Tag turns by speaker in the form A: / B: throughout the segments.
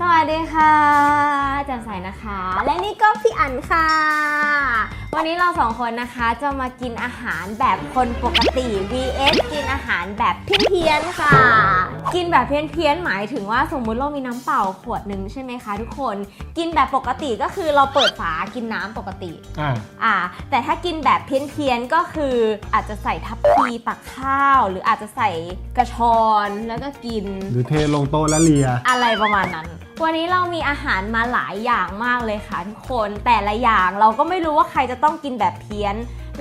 A: สวัสดีค่ะแจ่มใสนะคะ และนี่ก็พี่อั๋นค่ะ วันนี้เราสองคนนะคะจะมากินอาหารแบบคนปกติ vs กินอาหารแบบเพี้ยนๆค่ะ กินแบบเพี้ยนๆหมายถึงว่าสมมุติเรามีน้ำเปล่าขวดหนึ่งใช่ไหมคะทุกคน กินแบบปกติก็คือเราเปิดฝากินน้ำปกติ
B: อ่า
A: อ่า แต่ถ้ากินแบบเพี้ยนๆก็คืออาจจะใส่ทัพพีตักข้าว หรืออาจจะใส่กระชอนแล้วก็กิน
B: หรือเทลงโต๊ะแล้วเลีย
A: อะไรประมาณนั้น วันนี้เรามีอาหารมาหลายอย่างมากเลยค่ะทุกคนแต่ละอย่างเราก็ไม่รู้ว่าใครจะต้องกินแบบเพี้ยน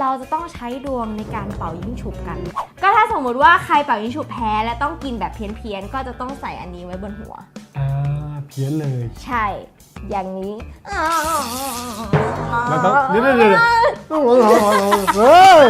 A: เราจะต้องใช้ดวงในการเป่ายิงฉุบกัน ก็ถ้าสมมุติว่าใครเป่ายิงฉุบแพ้และต้องกินแบบเพี้ยนๆก็จะต้องใส่อันนี้ไว้บนหัว
B: อ่าเพี้ยนเลย
A: ใช่ อย่างนี้
B: เราต้องเดี๋ยวเดี๋ยวเดี๋ยวเออ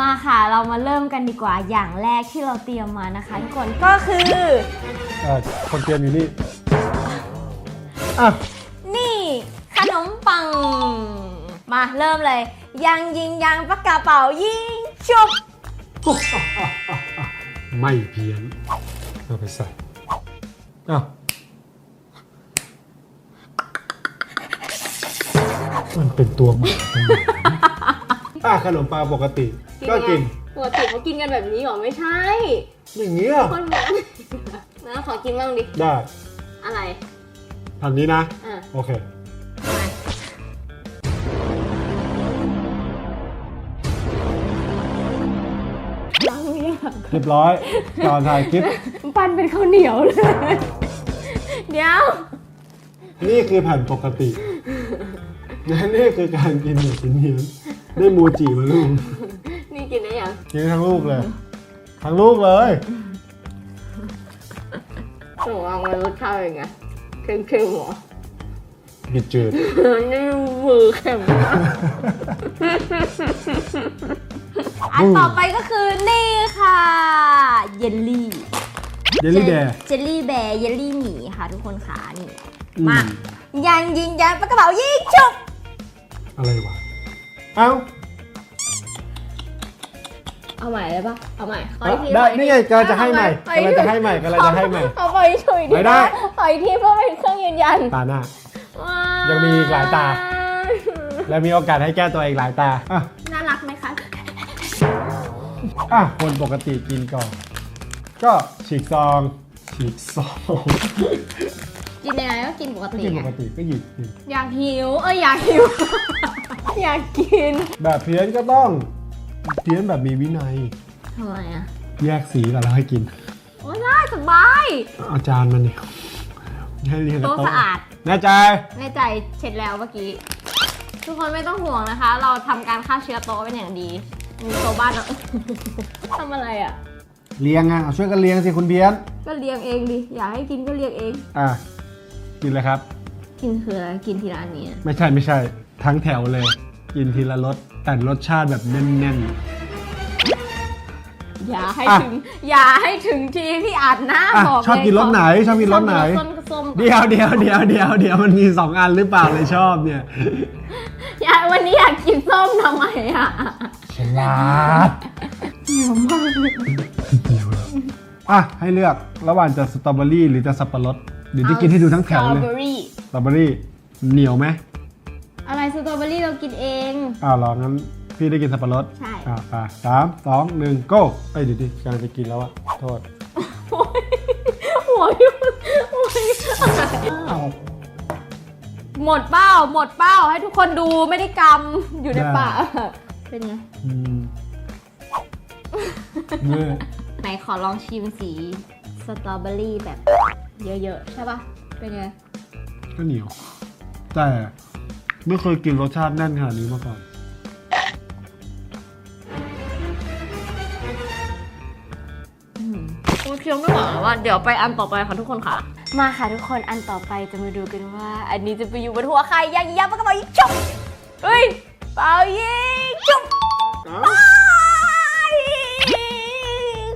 A: มาค่ะเรามาเริ่มกันดีกว่าอย่างแรกที่เราเตรียมมานะคะทุกคนก็คือ
B: เอ่อคนเตรียมอยู่นี่ อะ
A: นี่ขนมปัง มาเริ่มเลย ยังยิงยังปากกาเป๋ายิงชุบ
B: ไม่เพี้ยนเอาไปใส่อ้าวมันเป็นตัวใหม่ตรงไหนอะขนมปังปกติ ก็กิน
A: ปกติเขากินกันแบบนี้หรอไม่ใช่
B: อย่างเงี้ย
A: คนเหมือนนะขอกินบ้างดิ
B: ได้
A: อะไร
B: ทำนี้นะ
A: อะ
B: โอเค
A: ล้างเนี่ย
B: เรียบร้อยตอนถ่ายคลิป
A: ปั้นเป็นข้าวเหนียวเลย เดี๋ยว
B: นี่คือแผ่นปกติ และนี่คือการกินแบบชิ้นเนียนได้มูจิมาลูก
A: นี่กินได้ยัง
B: กินทั้งลูกเลย ทั้งลูกเลย
A: หนูว่ามันรสชาติเป็นไง เค็มๆหรอ
B: กิดจืด
A: นี่มือเค็มมากอันต่อไปก็คือนี่ค่ะ เยลลี่
B: เยลลี่แดร์
A: เจลลี่แบร์เยลลี่หมีค่ะทุกคนค่ะนี่
B: อื
A: มายังยิงยันปากกระเป๋ายิงชุบ
B: อะไรวะ เอ้า
A: เอาใหม่เลยปะเอาใหม่ขอ
B: เอา
A: อีกที
B: ได้
A: ขออีกที
B: นี่ไงกำลังจะให้ใหม่
A: ขออี
B: กำลังจะให้ใหม่กำลังจะให้ใหม่
A: ขอไปช่วยดิ
B: ไม่ได้
A: ขออีกทีเพื่อเป็นเครื่องยืนยัน
B: ตาหน้า
A: ว้า
B: ยังมีอีกหลายตา แล้วมีโอกาสให้แก้ตัวอีกหลายตาอะ
A: น่ารักไหมคะ
B: อะคนปกติกินก่อน ก็ฉีกซองฉีกซอง
A: กินยังไงก็กินปก
B: ก็
A: ติ
B: กินป
A: ไง
B: กติก็หยิบกิน
A: อยากหิว เอ้ยอยากหิว อยากกิน
B: แบบเพี้ยนก็ต้อง เพี้ยนแบบมีวินัย
A: ทำไมอะ
B: แยกสีก่อนแล้วให้กิน
A: โอ้ยได้สบาย
B: เอาจารย์มันดิให้เรียงกับ
A: โต๊ะ
B: โต๊ะ
A: สะอาด
B: แน่ใจ
A: ในใจเช็ดแล้วเมื่อกี้ ทุกคนไม่ต้องห่วงนะคะ เราทำการฆ่าเชื้อโต๊ะเป็นอย่างดีมีโต๊ะบ้านเรา ทำอะไรอะ
B: เรียงอะเอาช่วยกันเรียงสิคุณเพี้ยน
A: ก็เลี้ยงเองดิ อยากให้กินก็เลี้ยงเอง
B: อะกินเลยครับ
A: กินคืออะไรกินทีละอันนี้
B: ไม่ใช่ไม่ใช่ ทั้งแถวเลย กินทีละรสแต่รสชาติแบบแน่น
A: อย่าให้
B: อะ
A: ถึง อย่าให้ถึงทีที่อัดหน้า
B: ๆอะ
A: บอก
B: ชอบกินรสไหน ชอบกินรสไหน
A: ชอบกินรสส้ม
B: เดียวเดียวเดียวเดียวเดียวมันมีสองอันหรือเปล่าเลยชอบเนี่ย
A: อยากวันนี้อยากกินส้มทำไมอะ
B: ฉลาด
A: เหี่ยวมากเลย
B: อะให้เลือกระหว่างจะสตรอเบอรี่หรือจะสับปะรดเดี๋ยวที่กินให้ดูทั้งแถวเลย
A: สตรอเบอรี่
B: สตรอเบอรี่เหนียวไหม
A: อะไรสตรอเบอรี่เรากินเอง
B: อ้าวเหรองั้นพี่ได้กินสับปะรด
A: ใช่
B: อ่าไปสามสองหนึ่งโก้เอ้ยเดี๋ยวดิกำลังจะกินแล้วอะโทษ
A: โอ้ยหัวยุ่งหัวยุ่ง
B: อ้าว
A: หมดเป้าหมดเป้าให้ทุกคนดูไม่ได้กำอยู่ในปากเป็นไง
B: อืมเนี่ย
A: ไหนขอลองชิมสีสตรอเบอรี่แบบเยอะๆ ใช่ปะเป็นไง
B: ก็เหนียว แต่ ไม่เคยกินรสชาติแน่นขนาดนี้มาก่อน
A: โอ้ยเคี้ยวไม่ไหวแล้วว่าเดี๋ยวไปอันต่อไปค่ะทุกคนค่ะ มาค่ะทุกคนอันต่อไปจะมาดูกันว่า อันนี้จะไปอยู่บนหัวใครยังยับปากกระเป๋ายิงจุ๊บเฮ้ยเป่ายิงจุ๊บไป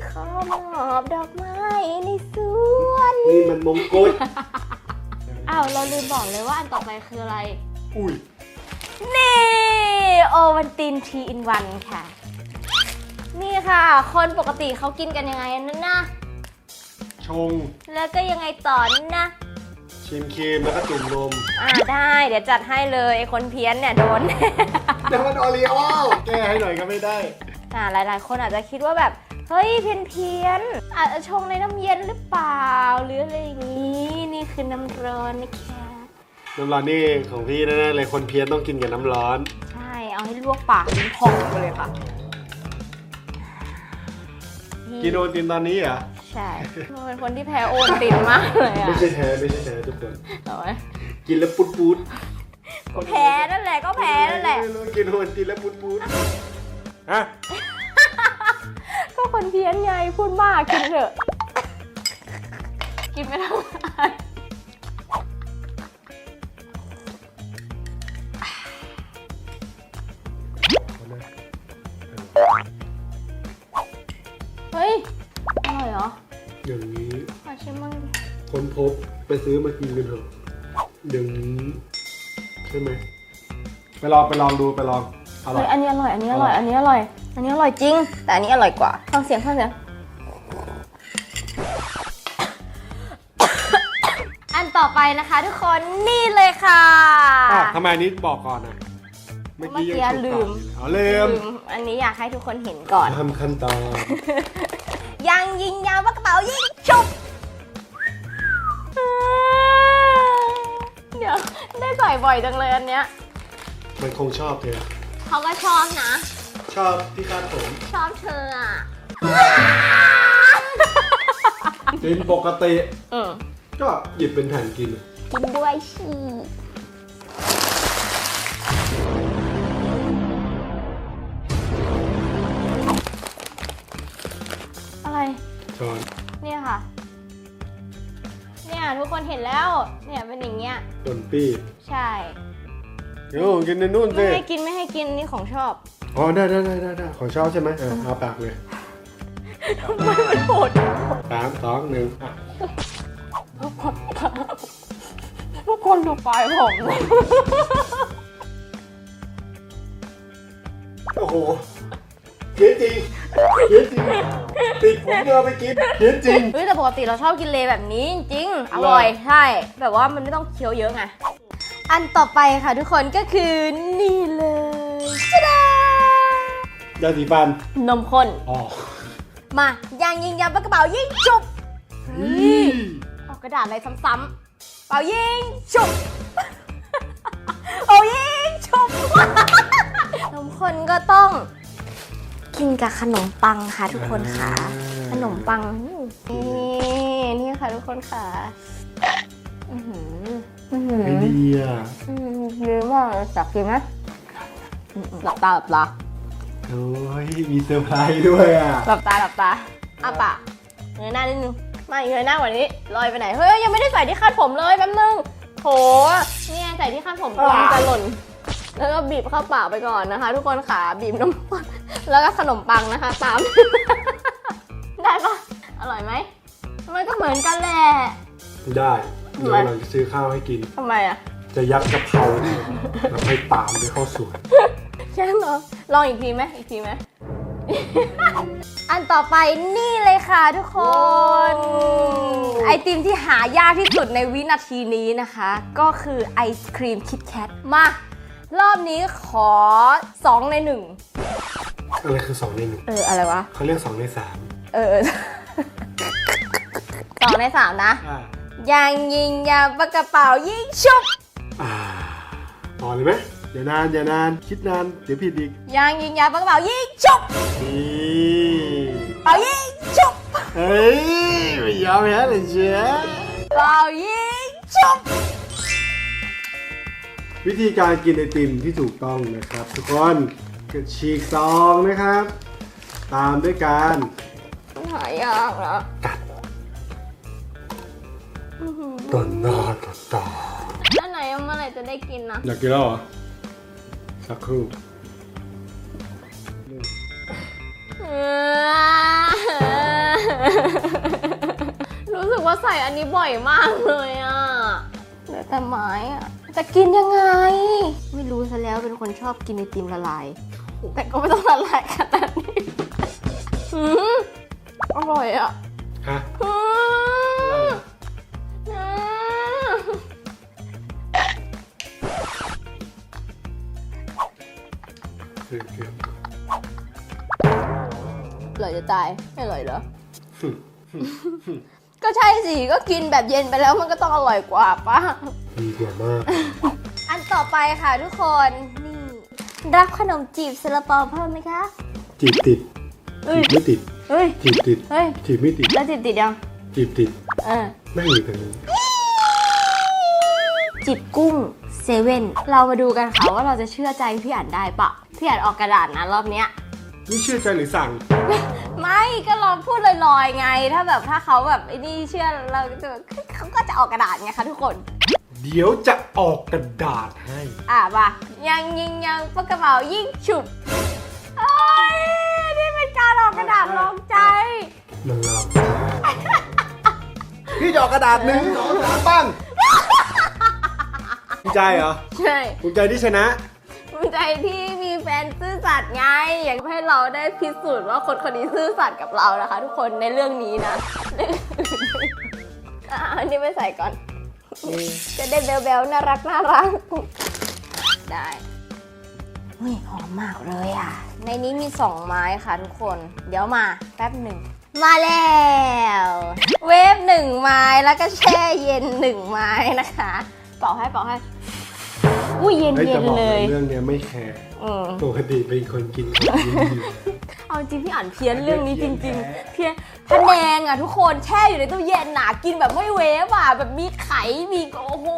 A: ขอมอบดอกไม้ในสวน
B: นี่มันมงกุฎ
A: อ้าวเราลืมบอกเลยว่าอันต่อไปคืออะไร
B: อุ้ย
A: นี่โอวันตินทีอินวันค่ะ นี่ค่ะ คนปกติเขากินกันยังไงนั่นนะ
B: ชง
A: แล้วก็ยังไงต่อนะ
B: ชชิมครีมแล้วก็จุ่มนม
A: อ่าได้ เดี๋ยวจัดให้เลยไอ้คนเพี้ยนเนี่ยโดน
B: แต่มันโอรีโอแก้ให้หน่อยก็ไม่ได้
A: อ่าหลายๆ คนอาจจะคิดว่าแบบ เฮ้ยเพี้ยนเพี้ยนๆอาจจะชงในน้ำเย็นหรือเปล่า หรืออะไรอย่างนี้ นี่คือน้ำร้อนนะคะ
B: น้ำร้อนนี่ของพี่แน่ๆเลยคนเพี้ยนต้องกินกับน้ำร้อน
A: ใช่ เอาให้ลวกปากมันพองไปเลยค่ะ
B: กินโอตินตอนนี้เหรอ
A: ใช่มันเป็นคนที่แพ้โอนตินมากเลยอะ
B: ไม่ใช่แท้ไม่ใช่แท้ทุกคน
A: เอาไหม
B: กินแล้วปุ๊ดปุ๊ด
A: ก็แพ้นั่นแหละก็แพ้นั่นแหละ
B: ไม่รู้กินโอตินแล้วปุ๊ดปุ๊ดฮะ
A: ก็คนเพี้ยนไงพูดมากกินเถอะ กินไม่ได้
B: ไปซื้อมากินกันเถอะอย่างนี้ใช่ไหมไปลองไปลองดูไปลองอร่อ
A: เฮ้
B: ย
A: ยอันนี้อร่อย อันนี้อร่อย อันนี้อร่อย อันนี้อร่อยจริง แต่อันนี้อร่อยกว่า ฟังเสียงฟังเสียง อันต่อไปนะคะทุกคนนี่เลยค่ะ
B: อะทำไมอันนี้บอกก่อนนะ
A: เมื่อกี้
B: ยัง
A: ลืม
B: ถูกต้องอยู่เลยอ๋อลืม
A: อันนี้อยากให้ทุกคนเห็นก่อน
B: ทำขั้นตอน
A: ยังยิงยาวปา บ่อยจังเลยอันเนี้ย
B: มันคงชอบเธอ
A: เขาก็ชอบนะ
B: ชอบที่คาดผม
A: ชอบเธออะ
B: กินปกติ
A: อืม
B: ก็หยิบเป็นแผ่นกิน
A: กินด้วยชีอะไร
B: ช้อน
A: เนี่ยค่ะเนี่ย ทุกคนเห็นแล้ว เนี่ยเป็นอย่างเงี้ย
B: ต้นปี้
A: ใช่
B: เดี๋ยวกินในนู่น
A: ไม่
B: สิ
A: ให้กินไม่ให้กินนี่ของชอบ
B: อ๋อได้ได้ได้ได้ได้ของชอบใช่ไหมอะเอาปากเลย
A: ทำไมมันโหด
B: สามสองหนึ่งอะ
A: ทุกคนดูปลายผม
B: โอ้โหเขียนจริงเขียนจริง ติดผมเอาไปกินเขียนจริง
A: เฮ้ยแต่ปกติเราชอบกินเลแบบนี้จริงๆอร่อยใช่ แบบว่ามันไม่ต้องเคี้ยวเยอะไง อันต่อไปค่ะทุกคนก็คือนี่เลยจ้าดายา
B: สีฟัน
A: นมข้น
B: อ๋อ
A: มายางยิงยางปากกระเป๋ายิงจุบ
B: เฮ้ย
A: เอากระดาษอะไรซ้ำๆเป่ายิงจุบเอายิงจุบนมข้นก็ต้อง กินกับขนมปังค่ะทุกคนค่ะ ขนมปัง นี่นี่ค่ะทุกคนค่ะอื้อหืออื้อหือ
B: ไม่ดีอะ
A: อืมเยอะมากเลยอยากกินไหมอืมหลับตาหลับตา
B: โอ้ยมีเซอร์ไพรส์ด้วยอะ
A: หลับตาหลับตาอ้าปากเงยหน้านิดนึงไม่เงยหน้ากว่านี้ลอยไปไหนเฮ้ยยังไม่ได้ใส่ที่คาดผมเลยแป๊บนึงโถเนี่ยใส่ที่คาดผมก่อนจะหล่น แล้วก็บีบเข้าปากไปก่อนนะคะ ทุกคนขาบีบน้ำมัน แล้วก็ขนมปังนะคะตาม ได้ปะอร่อยไหมมันก็เหมือนกันแหละ
B: ได้เดี๋ยว
A: ทำไม
B: เราจะซื้อข้าวให้กิน
A: ทำไมอะ
B: จะยัดกะเพราเนี่ยแล้วให้ตามไปเข้าสวน
A: ใช่เหรอลองอีกทีไหมอีกทีไหม อันต่อไปนี่เลยค่ะทุกคน ไอติมที่หายากที่สุดในวินาทีนี้นะคะ ก็คือไอศครีมคิดแคทมารอบนี้ขอ 2 ใน 1
B: อะไรคือสองในหนึ่ง
A: เอออะไรวะ
B: เขาเรียกสองในสาม
A: เออ สองในสามนะ
B: อ่า
A: ยางยิงยางปากกระเป๋ายิงชุบ
B: อ่าต่อเลยไหมอย่านานอย่านานคิดนานเดี๋ยวผิดอีก
A: ยางยิงยางปากกระเป๋ายิงชุบ
B: นี่
A: เป๋ายิงชุบ
B: เฮ้ยไม่ยอมแพ้เลยเชีย
A: เป๋ายิงชุบ
B: วิธีการกินไอติมที่ถูกต้องนะครับ ทุกคนก็ ฉีกซองนะครับ ตามด้วยการ
A: หายากนะ
B: ต่อนหน้าต่อตา
A: แล้วไหนเมื่อไหร่จะได้กินนะ
B: อยากกินแล้วเหรอสักครู่
A: รู้สึกว่าใส่อันนี้บ่อยมากเลยอะเหลือแต่ไม้อะจะกินยังไง ไม่รู้ซะแล้วเป็นคนชอบกินไอติมละลาย แต่ก็ไม่ต้องละลายขนาดนี้อืมอร่อยอะ
B: ฮะ
A: อืมอื
B: เหลื
A: อจะตายไม่อร่อยเหรอ ก็ใช่สิ ก็กินแบบเย็นไปแล้วมันก็ต้องอร่อยกว่าป่ะ
B: ดีเดียมาก
A: อันต่อไปค่ะทุกคน รับขนมจีบซาลาเปาเพิ่มไหมคะ
B: จีบติด
A: เอ้ย
B: จีบไม่ติด
A: เฮ้ย
B: จีบติด
A: เฮ้ย
B: จีบไม่ติด
A: แล้วจิบติดยัง
B: จีบติด
A: เออ
B: แม่งอยู่ตรงนี้
A: จิบกุ้งเซเว่นเรามาดูกันค่ะว่าเราจะเชื่อใจพี่อ่านได้ปะพี่อ่านออกกระดาษนะรอบเนี้ย
B: นี่เชื่อใจหรือสั่ง
A: ไม่ก็ลองพูดลอยๆไง ถ้าแบบถ้าเขาแบบไอ้นี่เชื่อเราจะเขาก็จะออกกระดาษไงคะทุกคน
B: เดี๋ยวจะออกกระดาษให้
A: อะมายังยิงยังปากกระเป๋ายิงฉุบเอ้ยนี่เป็นการออกกระดาษลองใจ
B: มันหลับพี่จะออกกระดาษหนึ่งสองสามปั้งภูมิใจเหรอ
A: ใช่
B: ภูมิใจที่ชนะ
A: ภูมิใจที่มีแฟนซื่อสัตย์ไง อยากให้เราได้พิสูจน์ว่าคนคนนี้ซื่อสัตย์กับเรานะคะ ทุกคนในเรื่องนี้นะอะอันนี้ไปใส่ก่อน จะได้เบลๆน่ารักน่ารัก ได้เฮ้ยหอมมากเลยอะ ในนี้มีสองไม้ค่ะทุกคน เดี๋ยวมาแป๊บหนึ่ง มาแล้ว เวฟหนึ่งไม้แล้วก็แช่เย็นหนึ่งไม้นะคะ เป่าให้เป่าให้อุ้ยเย็น
B: เฮ้ย
A: เย็
B: จะ
A: น
B: บอก
A: เล
B: เลยยเรื่องเนี้ยไม่แคร์
A: อืม
B: ปกติเป็นคนกินของกินอยู่
A: เอาจริงพี่อ่านเพี้ยนเรื่องนี้จริง
B: ๆ
A: ๆเพี้ยน พะแนงอะทุกคนแช่อยู่ในตู้เย็นหนากินแบบไม่เวฟอะแบบมีไข่มีโอ้โห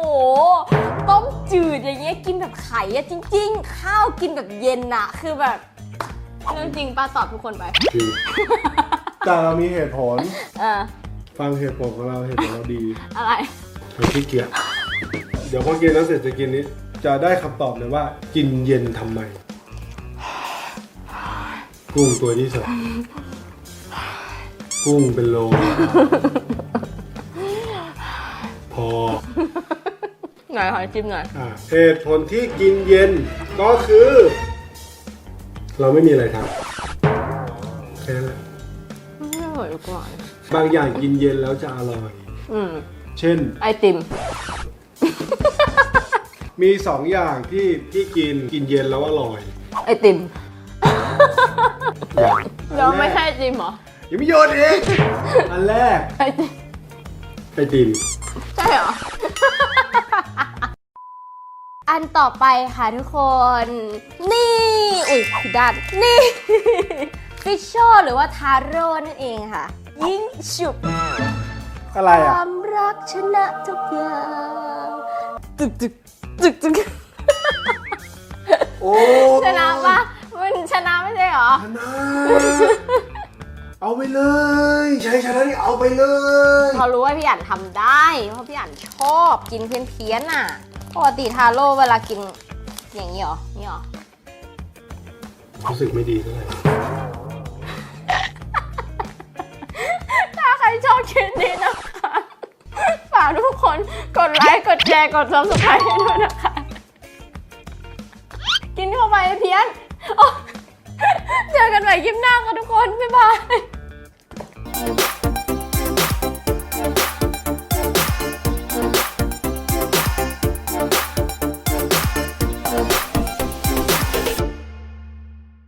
A: ต้มจืดอย่างเงี้ยกินแบบไข่อะจริง ๆ ข้าวกินแบบเย็นอะ คือแบบเรื่องจริงป้าตอบทุกคนไป
B: จริงแต่เรามีเหตุผล
A: เออ
B: ฟังเหตุผลของเราเหตุผลเราดี
A: อะไร
B: เราขี้เกียจเดี๋ยวพอกินแล้วเสร็จจะกินนี้ จะได้คำตอบเลยว่า กินเย็นทำไมกุ้งตัวที่สอง กุ้งเป็นโล พอ
A: หน่อยขอจิ้มหน่อย
B: อะเหตุผลที่กินเย็นก็คือ เราไม่มีอะไรทำแค่นั้นแหละ
A: ไม่อร่อยกว่า
B: บางอย่างกินเย็นแล้วจะอร่อย
A: อืม
B: เช่น
A: ไอติม
B: มีสองอย่างที่ที่กินกินเย็นแล้วอร่อย
A: ไอติม
B: อย่าง
A: แล้วไม่ใช่ไอติมเหรอ
B: ยังไม่โยนอีกอันแรก
A: ไอติม
B: ไอติม
A: ใช่เหรอ อันต่อไปค่ะทุกคน นี่ อุ้ยผิดด้านนี่ฟิชโชหรือว่าทาโร่นั่นเองค่ะ ยิ่งฉุบ
B: อะไร
A: ค
B: อะ
A: วามรักชนะทุกอย่างตึกตึกตึกตึก
B: โอ้
A: ชนะปะมันชนะไม่ใช่เหรอ
B: ชนะ เอาไปเลย ใช้ชนะนี่เอาไปเลย
A: เขารู้ว่าพี่อ่านทำได้ เพราะพี่อ่านชอบกินเพี้ยนๆน่ะปกติทาโร่เวลากินอย่างนี้เหรอ นี่เหรอ
B: รู้สึกไม่ดีเท่าไหร่
A: ถ้าใครชอบคลิปนี้นะคะ ฝากทุกคนกดไลค์ กดแชร์ กด subscribe ให้ด้วยนะคะ กันใหม่คลิปหน้าค่ะทุกคน บ๊ายบาย